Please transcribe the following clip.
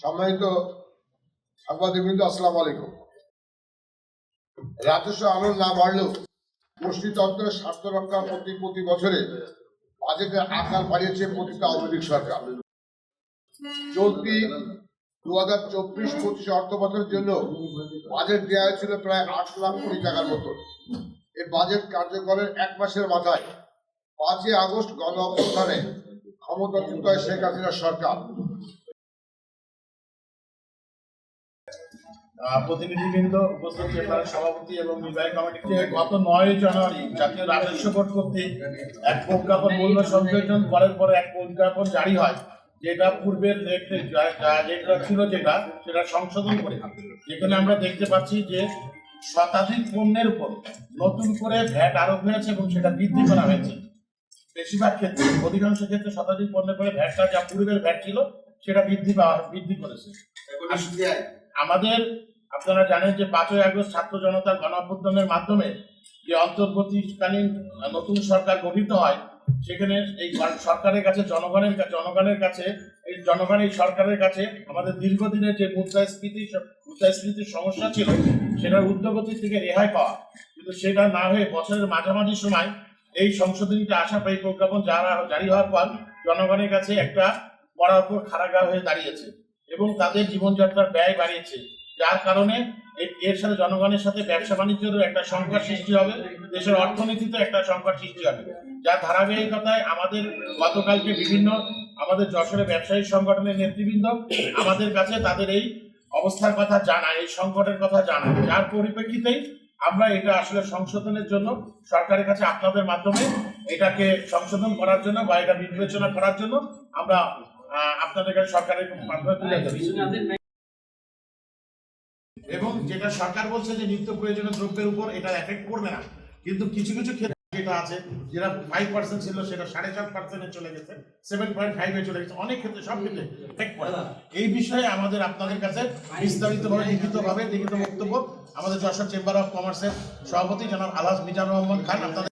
সম্মানিত সাংবাদিকবৃন্দ, আসসালামু আলাইকুম। রাজস্ব আনন্দ না বাড়লেও গোষ্ঠীতন্ত্রের স্বার্থ রক্ষার প্রতি প্রতি বছরে বাজেটের আকার বাড়িয়েছে প্রতিটা আওয়ামী সরকার। চলতি দু হাজার চব্বিশ পঁচিশ অর্থ বছরের জন্য বাজেট দেওয়া হয়েছিল প্রায় আট লাখ কোটি টাকার মতো। এই বাজেট কার্যকরের এক মাসের মাথায় পাঁচই আগস্ট গণ অভ্যুত্থানে ক্ষমতাচ্যুত হয় শেখ হাসিনার সরকার। প্রতিনিধিবৃন্দ উপস্থিত চেম্বারের সভাপতি এবং নির্বাহী কমিটিকে গত নয় জানুয়ারি জাতীয় রাজস্ব বোর্ড কর্তৃক এক প্রজ্ঞাপন মূল্য সংযোজন করার পরে এক প্রজ্ঞাপন জারি হয়, যেটা পূর্বের রেট যেটা ছিল যেটা, সেটা সংশোধন করে যেখানে আমরা দেখতে পাচ্ছি যে শতাধিক পণ্যের উপর নতুন করে ভ্যাট আরোপ হয়েছে এবং সেটা বৃদ্ধি করা হয়েছে। বেশিরভাগ ক্ষেত্রে, অধিকাংশ ক্ষেত্রে শতাধিক পণ্যের করে ভ্যাটটা যা পূর্বের ভ্যাট ছিল, সেটা বৃদ্ধি পাওয়া, বৃদ্ধি করেছে। আমাদের, আপনারা জানেন যে পাঁচই আগস্ট ছাত্র জনতার গণ অভ্যুত্থানের মাধ্যমে যে অন্তর্বর্তীকালীন নতুন সরকার গঠিত হয়, সেখানে এই সরকারের কাছে, জনগণের জনগণের কাছে, এই জনগণ এই সরকারের কাছে আমাদের দীর্ঘদিনের যে মুদ্রাস্ফীতি মুদ্রাস্ফীতির সমস্যা ছিল, সেটার উদ্যোগতি থেকে রেহাই পাওয়া। কিন্তু সেটা না হয়ে বছরের মাঝামাঝি সময় এই সংশোধনীটা আসা পাই প্রজ্ঞাপন যারা জারি হওয়ার পর জনগণের কাছে একটা বরাবর খারাগা হয়ে দাঁড়িয়েছে। এবং তাদের জীবনযাত্রার ব্যয় বাড়িয়েছে। যার কারণে এর সাথে জনগণের সাথে ব্যবসা বাণিজ্যেরও একটা সংকট সৃষ্টি হবে, দেশের অর্থনীতিতে একটা সংকট সৃষ্টি হবে। যার ধারাবাহিকতায় আমাদের গতকালকে বিভিন্ন আমাদের যশোরে ব্যবসায়ী সংগঠনের নেতৃবৃন্দ আমাদের কাছে তাদের এই অবস্থার কথা জানায়, এই সংকটের কথা জানায়। যার পরিপ্রেক্ষিতেই আমরা এটা আসলে সংশোধনের জন্য সরকারের কাছে আপনাদের মাধ্যমে এটাকে সংশোধন করার জন্য বা এটা বিবেচনা করার জন্য আমরা আপনাদের কাছে সরকারের এবং যেটা সরকার বলছে যে নিত্য প্রয়োজনীয় দ্রব্যের উপর এটা এফেক্ট করবে না। কিন্তু কিছু কিছু ক্ষেত্রে যেটা আছে, যেটা ফাইভ পার্সেন্ট ছিল, সেটা সাড়ে সাত পার্সেন্টে চলে গেছে সেভেন পয়েন্ট ফাইভে চলে গেছে। অনেক ক্ষেত্রে, সব ক্ষেত্রে এফেক্ট করে। এই বিষয়ে আমাদের আপনাদের কাছে বিস্তারিতভাবে লিখিতভাবে লিখিত বক্তব্য। আমাদের যশোর চেম্বার অফ কমার্সের সভাপতি জনাব আলহাজ মিজানুর রহমান খান আপনাদের